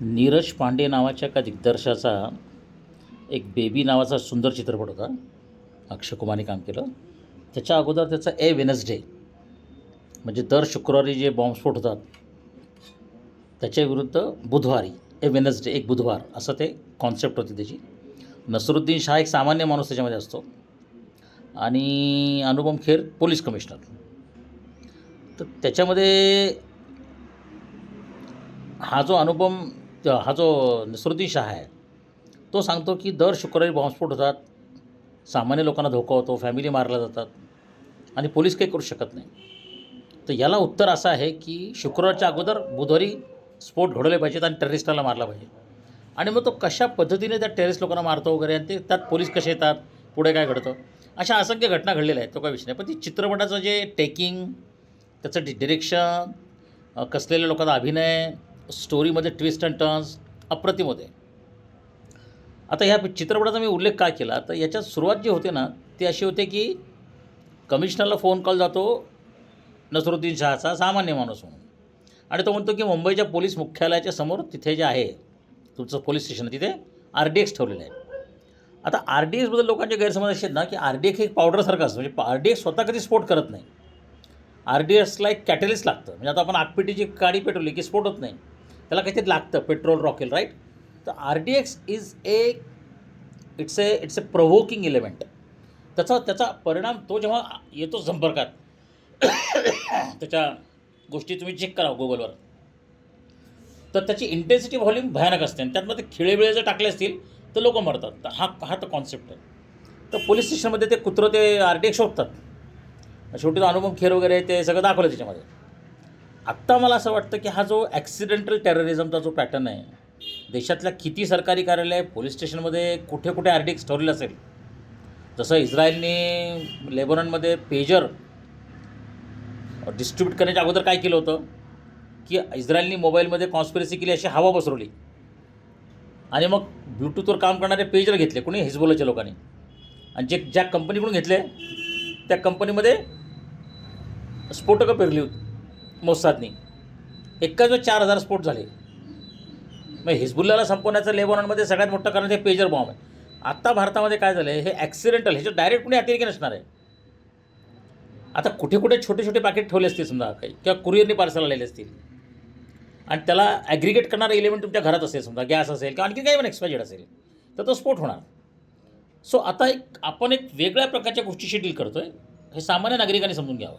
नीरज पांडे नावाच्या एका दिग्दर्शाचा एक बेबी नावाचा सुंदर चित्रपट होता. अक्षय कुमारने काम केलं. त्याच्या अगोदर त्याचा ए वेनसडे म्हणजे दर शुक्रवारी जे बॉम्बस्फोट होतात त्याच्या विरुद्ध बुधवारी ए वेनसडे एक बुधवार असं ते कॉन्सेप्ट होती त्याची. नसरुद्दीन शाह एक सामान्य माणूस त्याच्यामध्ये असतो. आणि अनुपम खेर पोलीस कमिशनर. तर त्याच्यामध्ये हा जो अनुपम हा जो नसरुद्दीन शाह आहे तो सांगतो की दर शुक्रवारी बॉम्बस्फोट होतात. सामान्य लोकांना धोका होतो फॅमिली मारल्या जातात आणि पोलीस काही करू शकत नाही. तर याला उत्तर असं आहे की शुक्रवारच्या अगोदर बुधवारी स्फोट घडवले पाहिजेत आणि टेररिस्टाला मारला पाहिजे. आणि मग तो कशा पद्धतीने त्या टेररिस्ट लोकांना मारतो वगैरे आणि ते त्यात पोलीस कसे येतात पुढे काय घडतं? अशा असंख्य घटना घडलेल्या आहेत तो काय विषय नाही. पण ती चित्रपटाचं जे टेकिंग त्याचं डि डिरेक्शन कसलेल्या लोकांचा अभिनय स्टोरीमध्ये ट्विस्ट अँड टर्न्स अप्रतिम होते. आता ह्या चित्रपटाचा मी उल्लेख का केला? तर याच्यात सुरुवात जी होते ना ती अशी होते की कमिशनरला फोन कॉल जातो नसरुद्दीन शहाचा सामान्य माणूस म्हणून. आणि तो म्हणतो की मुंबईच्या पोलीस मुख्यालयाच्या समोर तिथे जे आहे तुमचं पोलीस स्टेशन आहे तिथे आर डी एक्स ठेवलेलं आहे. आता आर डी एक्सबद्दल लोकांचे गैरसमज असे आहेत ना की आर डी एक्स हे पावडरसारखं असतं. म्हणजे आर डी एक्स स्वतः कधी स्फोट करत नाही. आर डी एक्सला एक कॅटलिस्ट लागतं. म्हणजे आता आपण आगपेटीची गाडी पेटवली की स्फोट होत नाही. त्याला काहीतरी लागतं पेट्रोल रॉकेल राईट तर R D X is a it's a it's a provoking element त्याचा त्याचा परिणाम तो जेव्हा येतो संपर्कात त्याच्या गोष्टी तुम्ही चेक करा गुगलवर तर त्याची इंटेन्सिटी व्हॉल्यूम भयानक असते आणि त्यातमध्ये खिळेबिळे जर टाकले असतील तर लोक मरतात. तर हा हा तर कॉन्सेप्ट आहे. तर पोलीस स्टेशनमध्ये ते कुत्रं ते आर टी एक्स शोधतात. शेवटी अनुभव अनुपम खेर वगैरे ते सगळं दाखवलं त्याच्यामध्ये. आत्ता मला असं वाटतं की हा जो ॲक्सिडेंटल टेररिझमचा जो पॅटर्न आहे देशातल्या किती सरकारी कार्यालय पोलीस स्टेशनमध्ये कुठे कुठे आर डी एक्स ठेवलेलं असेल? जसं इस्रायलने लेबनॉनमध्ये पेजर डिस्ट्रीब्यूट करण्याच्या अगोदर काय केलं होतं? की इस्रायलनी मोबाईलमध्ये कॉन्स्पिरसी केली अशी हवा पसरवली. आणि मग ब्लूटूथवर काम करणारे पेजर घेतले कोणी? हिजबोलाच्या लोकांनी. आणि जे ज्या कंपनीकडून घेतले त्या कंपनीमध्ये स्फोटकं पेरली होती. मोसादनी. एकाच चार हजार स्फोट झाले. मग हिजबुल्लाला संपवण्याचं लेबॉनमध्ये सगळ्यात मोठं कारण ते पेजर बॉम्ब आहे. आत्ता भारतामध्ये काय झालं आहे हे ॲक्सिडेंटल ह्याच्यात डायरेक्ट कुणी अतिरेकी नसणार आहे. आता कुठे कुठे छोटे छोटे पॅकेट ठेवले असतील समजा काही किंवा कुरिअरने पार्सल आलेले असतील. आणि त्याला ॲग्रिगेट करणारा इलेमेंट तुमच्या घरात असेल समजा गॅस असेल किंवा आणखी काही पण एक्सपायजेड असेल तर तो स्फोट होणार. सो आता एक आपण एक वेगळ्या प्रकारच्या गोष्टीशी डील करतो आहे हे सामान्य नागरिकांनी समजून घ्यावं.